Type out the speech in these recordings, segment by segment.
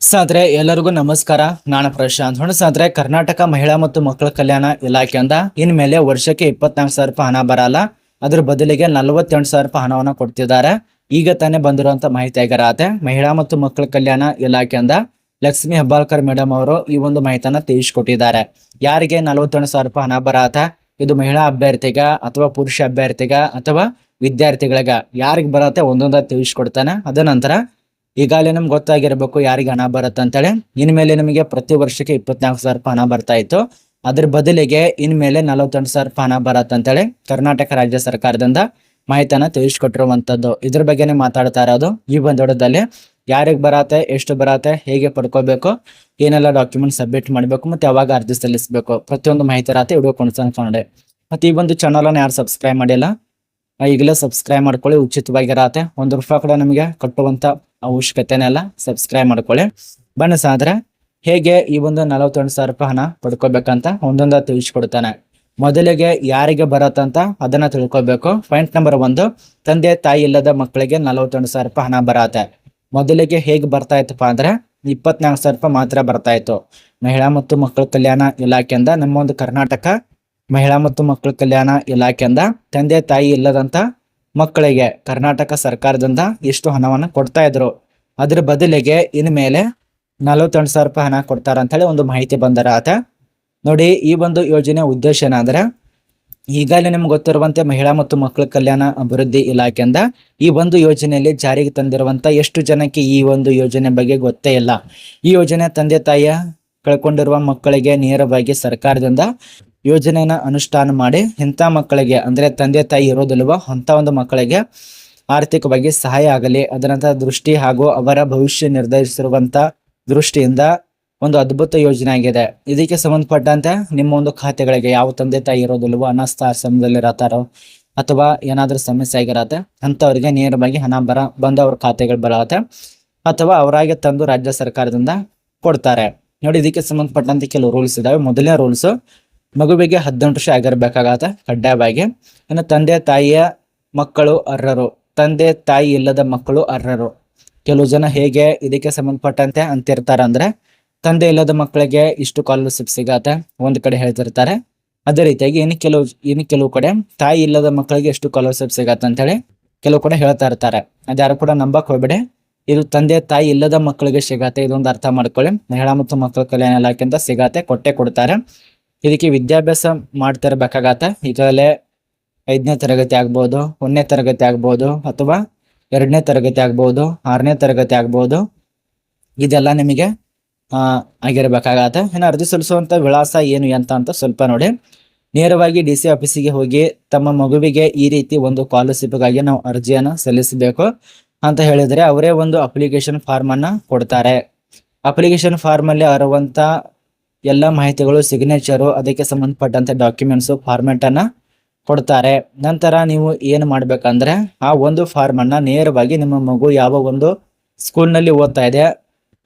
ಸಾದ್ರೆ ಎಲ್ಲರಿಗೂ ನಮಸ್ಕಾರ. ನಾನು ಪ್ರಶಾಂತ್ ಸಾದ್ರೆ ಕರ್ನಾಟಕ ಮಹಿಳಾ ಮತ್ತು ಮಕ್ಕಳ ಕಲ್ಯಾಣ ಇಲಾಖೆಯಿಂದ ಇನ್ಮೇಲೆ ವರ್ಷಕ್ಕೆ ಇಪ್ಪತ್ನಾಲ್ಕು ಸಾವಿರ ರೂಪಾಯಿ ಹಣ ಬರಲ್ಲ. ಅದ್ರ ಬದಲಿಗೆ ನಲವತ್ತೆಂಟು ಸಾವಿರ ರೂಪಾಯಿ ಹಣವನ್ನು ಕೊಡ್ತಿದ್ದಾರೆ. ಈಗ ತಾನೇ ಬಂದಿರುವಂತ ಮಾಹಿತಿ ಆಗಿರತ್ತೆ. ಮಹಿಳಾ ಮತ್ತು ಮಕ್ಕಳ ಕಲ್ಯಾಣ ಇಲಾಖೆಯಿಂದ ಲಕ್ಷ್ಮಿ ಹೆಬ್ಬಾಳ್ಕರ್ ಮೇಡಮ್ ಅವರು ಈ ಒಂದು ಮಾಹಿತಿಯನ್ನ ತಿಳಿಸ್ಕೊಟ್ಟಿದ್ದಾರೆ. ಯಾರಿಗೆ ನಲವತ್ತೆಂಟು ಸಾವಿರ ರೂಪಾಯಿ ಹಣ ಬರತ್ತ? ಇದು ಮಹಿಳಾ ಅಭ್ಯರ್ಥಿಗ ಅಥವಾ ಪುರುಷ ಅಭ್ಯರ್ಥಿಗ ಅಥವಾ ವಿದ್ಯಾರ್ಥಿಗಳಿಗ ಯಾರಿಗೆ ಬರತ್ತೆ ಒಂದೊಂದಾಗಿ ತಿಳಿಸ್ಕೊಡ್ತಾನೆ. ಅದ ನಂತರ ಈಗಾಗಲೇ ನಮ್ಗೆ ಗೊತ್ತಾಗಿರ್ಬೇಕು ಯಾರಿಗೆ ಹಣ ಬರುತ್ತೆ ಅಂತೇಳಿ. ಇನ್ಮೇಲೆ ನಿಮಗೆ ಪ್ರತಿ ವರ್ಷಕ್ಕೆ ಇಪ್ಪತ್ನಾಲ್ಕು ಸಾವಿರ ರೂಪಾಯಿ ಹಣ ಬರ್ತಾ ಇತ್ತು. ಅದ್ರ ಬದಲಿಗೆ ಇನ್ಮೇಲೆ ನಲವತ್ತೆಂಟು ಸಾವಿರ ರೂಪಾಯಿ ಹಣ ಬರತ್ತೆ ಅಂತೇಳಿ ಕರ್ನಾಟಕ ರಾಜ್ಯ ಸರ್ಕಾರದಿಂದ ಮಾಹಿತಿಯನ್ನು ತಿಳಿಸ್ಕೊಟ್ಟಿರುವಂತದ್ದು ಇದ್ರ ಬಗ್ಗೆನೇ ಮಾತಾಡ್ತಾ ಇರೋದು ಈ ಬಂದೋಡದಲ್ಲಿ ಯಾರಿಗೆ ಬರತ್ತೆ, ಎಷ್ಟು ಬರತ್ತೆ, ಹೇಗೆ ಪಡ್ಕೋಬೇಕು, ಏನೆಲ್ಲ ಡಾಕ್ಯುಮೆಂಟ್ ಸಬ್ಮಿಟ್ ಮಾಡಬೇಕು ಮತ್ತೆ ಯಾವಾಗ ಅರ್ಜಿ ಸಲ್ಲಿಸಬೇಕು, ಪ್ರತಿಯೊಂದು ಮಾಹಿತಿ ರಾತ್ರಿ ವಿಡಿಯೋ ಕೊಂಡ್ಕೊಂಡೆ ಮತ್ತೆ ಈ ಒಂದು ಚಾನಲನ್ನು ಯಾರು ಸಬ್ಸ್ಕ್ರೈಬ್ ಮಾಡಿಲ್ಲ ಈಗಲೇ ಸಬ್ಸ್ಕ್ರೈಬ್ ಮಾಡ್ಕೊಳ್ಳಿ, ಉಚಿತವಾಗಿರತ್ತೆ. ಒಂದು ರೂಪಾಯಿ ಕೂಡ ನಮಗೆ ಕಟ್ಟುವಂತ ಅವಶ್ಯಕತೆನೇ ಇಲ್ಲ. ಸಬ್ಸ್ಕ್ರೈಬ್ ಮಾಡ್ಕೊಳ್ಳಿ. ಬನ್ನಿ ಸಾದ್ರೆ ಹೇಗೆ ಈ ಒಂದು ನಲವತ್ತೆಂಟು ಸಾವಿರ ರೂಪಾಯಿ ಹಣ ಪಡ್ಕೋಬೇಕಂತ ಒಂದೊಂದ ತಿಳಿಸ್ಕೊಡ್ತಾನೆ. ಮೊದಲಿಗೆ ಯಾರಿಗೆ ಬರತ್ತಂತ ಅದನ್ನ ತಿಳ್ಕೊಬೇಕು. ಪಾಯಿಂಟ್ ನಂಬರ್ ಒಂದು, ತಂದೆ ತಾಯಿ ಇಲ್ಲದ ಮಕ್ಕಳಿಗೆ ನಲವತ್ತೆಂಟು ಸಾವಿರ ರೂಪಾಯಿ ಹಣ ಬರತ್ತೆ. ಮೊದಲಿಗೆ ಹೇಗೆ ಬರ್ತಾ ಇತ್ತಪ್ಪ ಅಂದ್ರೆ, ಇಪ್ಪತ್ನಾಲ್ಕು ಸಾವಿರ ರೂಪಾಯಿ ಮಾತ್ರ ಬರ್ತಾ ಇತ್ತು. ಮಹಿಳಾ ಮತ್ತು ಮಕ್ಕಳ ಕಲ್ಯಾಣ ಇಲಾಖೆಯಿಂದ ನಮ್ಮ ಒಂದು ಕರ್ನಾಟಕ ಮಹಿಳಾ ಮತ್ತು ಮಕ್ಕಳ ಕಲ್ಯಾಣ ಇಲಾಖೆಯಿಂದ ತಂದೆ ತಾಯಿ ಇಲ್ಲದಂತ ಮಕ್ಕಳಿಗೆ ಕರ್ನಾಟಕ ಸರ್ಕಾರದಿಂದ ಎಷ್ಟು ಹಣವನ್ನು ಕೊಡ್ತಾ ಇದ್ರು. ಅದ್ರ ಬದಲಿಗೆ ಇನ್ಮೇಲೆ ನಲವತ್ತೆಂಟು ಸಾವಿರ ರೂಪಾಯಿ ಹಣ ಕೊಡ್ತಾರ ಅಂತ ಹೇಳಿ ಒಂದು ಮಾಹಿತಿ ಬಂದರ ಆತ. ನೋಡಿ, ಈ ಒಂದು ಯೋಜನೆ ಉದ್ದೇಶ ಏನಂದ್ರೆ ಈಗಾಗಲೇ ನಿಮ್ಗೆ ಗೊತ್ತಿರುವಂತೆ ಮಹಿಳಾ ಮತ್ತು ಮಕ್ಕಳ ಕಲ್ಯಾಣ ಅಭಿವೃದ್ಧಿ ಇಲಾಖೆಯಿಂದ ಈ ಒಂದು ಯೋಜನೆಯಲ್ಲಿ ಜಾರಿಗೆ ತಂದಿರುವಂತ ಎಷ್ಟು ಜನಕ್ಕೆ ಈ ಒಂದು ಯೋಜನೆ ಬಗ್ಗೆ ಗೊತ್ತೇ ಇಲ್ಲ. ಈ ಯೋಜನೆ ತಂದೆ ತಾಯಿಯ ಕಳ್ಕೊಂಡಿರುವ ಮಕ್ಕಳಿಗೆ ನೇರವಾಗಿ ಸರ್ಕಾರದಿಂದ ಯೋಜನೆಯನ್ನ ಅನುಷ್ಠಾನ ಮಾಡಿ ಇಂಥ ಮಕ್ಕಳಿಗೆ, ಅಂದ್ರೆ ತಂದೆ ತಾಯಿ ಇರೋದಿಲ್ವ ಅಂತ ಒಂದು ಮಕ್ಕಳಿಗೆ ಆರ್ಥಿಕವಾಗಿ ಸಹಾಯ ಆಗಲಿ. ಅದರಂತಹ ದೃಷ್ಟಿ ಹಾಗೂ ಅವರ ಭವಿಷ್ಯ ನಿರ್ಧರಿಸಿರುವಂತ ದೃಷ್ಟಿಯಿಂದ ಒಂದು ಅದ್ಭುತ ಯೋಜನೆ ಆಗಿದೆ. ಇದಕ್ಕೆ ಸಂಬಂಧಪಟ್ಟಂತೆ ನಿಮ್ಮ ಒಂದು ಖಾತೆಗಳಿಗೆ ಯಾವ ತಂದೆ ತಾಯಿ ಇರೋದಿಲ್ವೋ ಅನಾಥ ಆಶ್ರಮದಲ್ಲಿರತ್ತಾರೋ ಅಥವಾ ಏನಾದರೂ ಸಮಸ್ಯೆ ಆಗಿರತ್ತೆ, ಅಂಥವ್ರಿಗೆ ನೇರವಾಗಿ ಹಣ ಬರ ಬಂದು ಅವ್ರ ಖಾತೆಗಳು ಬರತ್ತೆ, ಅಥವಾ ಅವರಾಗೆ ತಂದು ರಾಜ್ಯ ಸರ್ಕಾರದಿಂದ ಕೊಡ್ತಾರೆ. ನೋಡಿ, ಇದಕ್ಕೆ ಸಂಬಂಧಪಟ್ಟಂತೆ ಕೆಲವು ರೂಲ್ಸ್ ಇದಾವೆ. ಮೊದಲನೇ ರೂಲ್ಸ್ ಮಗುವಿಗೆ ಹದಿನೆಂಟು ವರ್ಷ ಆಗಿರಬೇಕಾಗತ್ತೆ, ಕಡ್ಡಾಯವಾಗಿ. ಇನ್ನು ತಂದೆ ತಾಯಿಯ ಮಕ್ಕಳು ಅರ್ಹರು. ತಂದೆ ತಾಯಿ ಇಲ್ಲದ ಮಕ್ಕಳು ಅರ್ಹರು. ಕೆಲವು ಜನ ಹೇಗೆ ಇದಕ್ಕೆ ಸಂಬಂಧಪಟ್ಟಂತೆ ಅಂತಿರ್ತಾರೆ ಅಂದ್ರೆ, ತಂದೆ ಇಲ್ಲದ ಮಕ್ಕಳಿಗೆ ಇಷ್ಟು ಸ್ಕಾಲರ್ಶಿಪ್ ಸಿಗತ್ತೆ, ಒಂದ್ ಕಡೆ ಹೇಳ್ತಿರ್ತಾರೆ. ಅದೇ ರೀತಿಯಾಗಿ ಇನ್ನು ಕೆಲವು ಇನ್ನು ಕೆಲವು ಕಡೆ ತಾಯಿ ಇಲ್ಲದ ಮಕ್ಕಳಿಗೆ ಎಷ್ಟು ಸ್ಕಾಲರ್ಶಿಪ್ ಸಿಗತ್ತೆ ಅಂತ ಹೇಳಿ ಕೆಲವು ಕಡೆ ಹೇಳ್ತಾ ಇರ್ತಾರೆ. ಅದ್ಯಾರು ಕೂಡ ನಂಬಕ್ ಹೋಗ್ಬೇಡಿ. ಇದು ತಂದೆ ತಾಯಿ ಇಲ್ಲದ ಮಕ್ಕಳಿಗೆ ಸಿಗತ್ತೆ, ಇದೊಂದು ಅರ್ಥ ಮಾಡ್ಕೊಳ್ಳಿ. ಮಹಿಳಾ ಮತ್ತು ಮಕ್ಕಳ ಕಲ್ಯಾಣ ಇಲಾಖೆಯಿಂದ ಸಿಗತ್ತೆ, ಕೊಟ್ಟೆ ಕೊಡ್ತಾರೆ. ಇದಕ್ಕೆ ವಿದ್ಯಾಭ್ಯಾಸ ಮಾಡ್ತಿರ್ಬೇಕಾಗತ್ತೆ. ಈಗಾಗಲೇ ಐದನೇ ತರಗತಿ ಆಗ್ಬೋದು, ಒಂದನೇ ತರಗತಿ ಆಗ್ಬೋದು, ಅಥವಾ ಎರಡನೇ ತರಗತಿ ಆಗ್ಬೋದು, ಆರನೇ ತರಗತಿ ಆಗ್ಬೋದು. ಇದೆಲ್ಲ ನಿಮಗೆ ಆಗಿರಬೇಕಾಗತ್ತೆ. ಇನ್ನು ಅರ್ಜಿ ಸಲ್ಲಿಸುವಂಥ ವಿಳಾಸ ಏನು ಎಂತ ಅಂತ ಸ್ವಲ್ಪ ನೋಡಿ. ನೇರವಾಗಿ ಡಿ ಸಿ ಆಫೀಸಿಗೆ ಹೋಗಿ ತಮ್ಮ ಮಗುವಿಗೆ ಈ ರೀತಿ ಒಂದು ಸ್ಕಾಲರ್ಶಿಪ್ಗಾಗಿ ನಾವು ಅರ್ಜಿಯನ್ನು ಸಲ್ಲಿಸಬೇಕು ಅಂತ ಹೇಳಿದರೆ ಅವರೇ ಒಂದು ಅಪ್ಲಿಕೇಶನ್ ಫಾರ್ಮನ್ನು ಕೊಡ್ತಾರೆ. ಅಪ್ಲಿಕೇಶನ್ ಫಾರ್ಮ್ ಅಲ್ಲಿ ಅರುವಂತ ಎಲ್ಲ ಮಾಹಿತಿಗಳು ಸಿಗ್ನೇಚರು ಅದಕ್ಕೆ ಸಂಬಂಧಪಟ್ಟಂತೆ ಡಾಕ್ಯುಮೆಂಟ್ಸು ಫಾರ್ಮೆಟನ್ನು ಕೊಡ್ತಾರೆ. ನಂತರ ನೀವು ಏನು ಮಾಡಬೇಕಂದ್ರೆ, ಆ ಒಂದು ಫಾರ್ಮನ್ನು ನೇರವಾಗಿ ನಿಮ್ಮ ಮಗು ಯಾವ ಒಂದು ಸ್ಕೂಲ್ನಲ್ಲಿ ಓದ್ತಾ ಇದೆ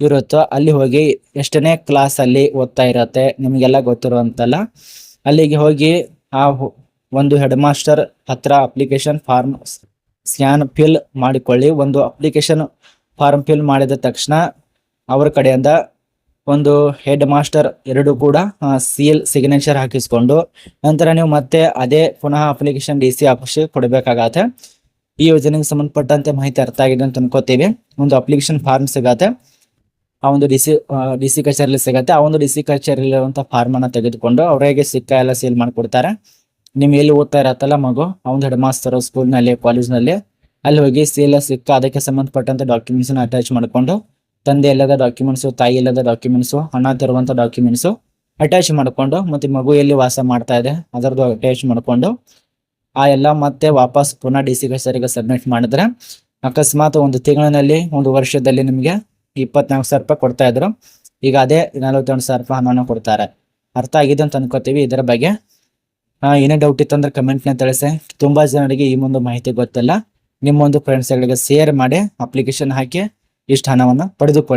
ಇರುತ್ತೋ ಅಲ್ಲಿ ಹೋಗಿ ಎಷ್ಟನೇ ಕ್ಲಾಸಲ್ಲಿ ಓದ್ತಾ ಇರುತ್ತೆ ನಿಮಗೆಲ್ಲ ಗೊತ್ತಿರುವಂತಲ್ಲ, ಅಲ್ಲಿಗೆ ಹೋಗಿ ಆ ಒಂದು ಹೆಡ್ ಮಾಸ್ಟರ್ ಹತ್ರ ಅಪ್ಲಿಕೇಶನ್ ಫಾರ್ಮ್ ಸ್ಕ್ಯಾನ್ ಫಿಲ್ ಮಾಡಿಕೊಳ್ಳಿ. ಒಂದು ಅಪ್ಲಿಕೇಶನ್ ಫಾರ್ಮ್ ಫಿಲ್ ಮಾಡಿದ ತಕ್ಷಣ, ಅವ್ರ ಕಡೆಯಿಂದ ಒಂದು ಹೆಡ್ ಮಾಸ್ಟರ್ ಎರಡು ಕೂಡ ಸೀಲ್ ಸಿಗ್ನೇಚರ್ ಹಾಕಿಸ್ಕೊಂಡು, ನಂತರ ನೀವು ಮತ್ತೆ ಅದೇ ಪುನಃ ಅಪ್ಲಿಕೇಶನ್ ಡಿ ಸಿ ಆಫೀಸ್ಗೆ ಕೊಡಬೇಕಾಗತ್ತೆ. ಈ ಯೋಜನೆಗೆ ಸಂಬಂಧಪಟ್ಟಂತೆ ಮಾಹಿತಿ ಅರ್ಥ ಆಗಿದೆ ಅಂತ ಅನ್ಕೋತೀವಿ. ಒಂದು ಅಪ್ಲಿಕೇಶನ್ ಫಾರ್ಮ್ ಸಿಗತ್ತೆ. ಆ ಒಂದು ಡಿ ಸಿ ಡಿ ಸಿ ಕಚೇರಿಯಲ್ಲಿ ಸಿಗತ್ತೆ. ಆ ಒಂದು ಡಿ ಸಿ ಫಾರ್ಮ್ ಅನ್ನ ತೆಗೆದುಕೊಂಡು ಅವರಿಗೆ ಸಿಕ್ಕ ಎಲ್ಲ ಸೀಲ್ ಮಾಡಿಕೊಡ್ತಾರೆ. ನಿಮ್ ಎಲ್ಲಿ ಓದ್ತಾ ಇರತ್ತಲ್ಲ ಮಗು, ಆ ಒಂದು ಹೆಡ್ ಮಾಸ್ತರ್ ಸ್ಕೂಲ್ನಲ್ಲಿ ಕಾಲೇಜ್ನಲ್ಲಿ ಅಲ್ಲಿ ಹೋಗಿ ಸೀಲ ಸಿಕ್ಕ, ಅದಕ್ಕೆ ಸಂಬಂಧಪಟ್ಟಂತ ಡಾಕ್ಯುಮೆಂಟ್ಸ್ ಅಟ್ಯಾಚ್ ಮಾಡಿಕೊಂಡು ತಂದೆ ಇಲ್ಲದ ಡಾಕ್ಯುಮೆಂಟ್ಸು ತಾಯಿ ಇಲ್ಲದ ಡಾಕ್ಯುಮೆಂಟ್ಸು ಹಣ ತರುವಂಥ ಡಾಕ್ಯುಮೆಂಟ್ಸು ಅಟ್ಯಾಚ್ ಮಾಡಿಕೊಂಡು ಮತ್ತೆ ಮಗು ಎಲ್ಲಿ ವಾಸ ಮಾಡ್ತಾ ಇದೆ ಅದರದ್ದು ಅಟ್ಯಾಚ್ ಮಾಡಿಕೊಂಡು ಆ ಎಲ್ಲ ಮತ್ತೆ ವಾಪಸ್ ಪುನಃ ಡಿ ಸಿ ಕಚೇರಿಗೆ ಸಬ್ಮಿಟ್ ಮಾಡಿದ್ರೆ ಅಕಸ್ಮಾತ್ ಒಂದು ತಿಂಗಳಿನಲ್ಲಿ, ಒಂದು ವರ್ಷದಲ್ಲಿ ನಿಮಗೆ ಇಪ್ಪತ್ನಾಲ್ಕು ಸಾವಿರ ರೂಪಾಯಿ ಕೊಡ್ತಾ ಇದ್ರು. ಈಗ ಅದೇ ನಲವತ್ತೆಂಟು ಸಾವಿರ ರೂಪಾಯಿ ಹಣವನ್ನು ಕೊಡ್ತಾರೆ. ಅರ್ಥ ಆಗಿದೆ ಅಂತ ಅನ್ಕೋತೀವಿ. ಇದರ ಬಗ್ಗೆ ಏನೇ ಡೌಟ್ ಇತ್ತಂದ್ರೆ ಕಮೆಂಟ್ನ ತಿಳಿಸಿ. ತುಂಬಾ ಜನರಿಗೆ ಈ ಒಂದು ಮಾಹಿತಿ ಗೊತ್ತಿಲ್ಲ. ನಿಮ್ಮೊಂದು ಫ್ರೆಂಡ್ಸ್ಗಳಿಗೆ ಶೇರ್ ಮಾಡಿ ಅಪ್ಲಿಕೇಶನ್ ಹಾಕಿ ಇಷ್ಟು ಹಣವನ್ನು ಪಡೆದುಕೊಳ್ಳಿ.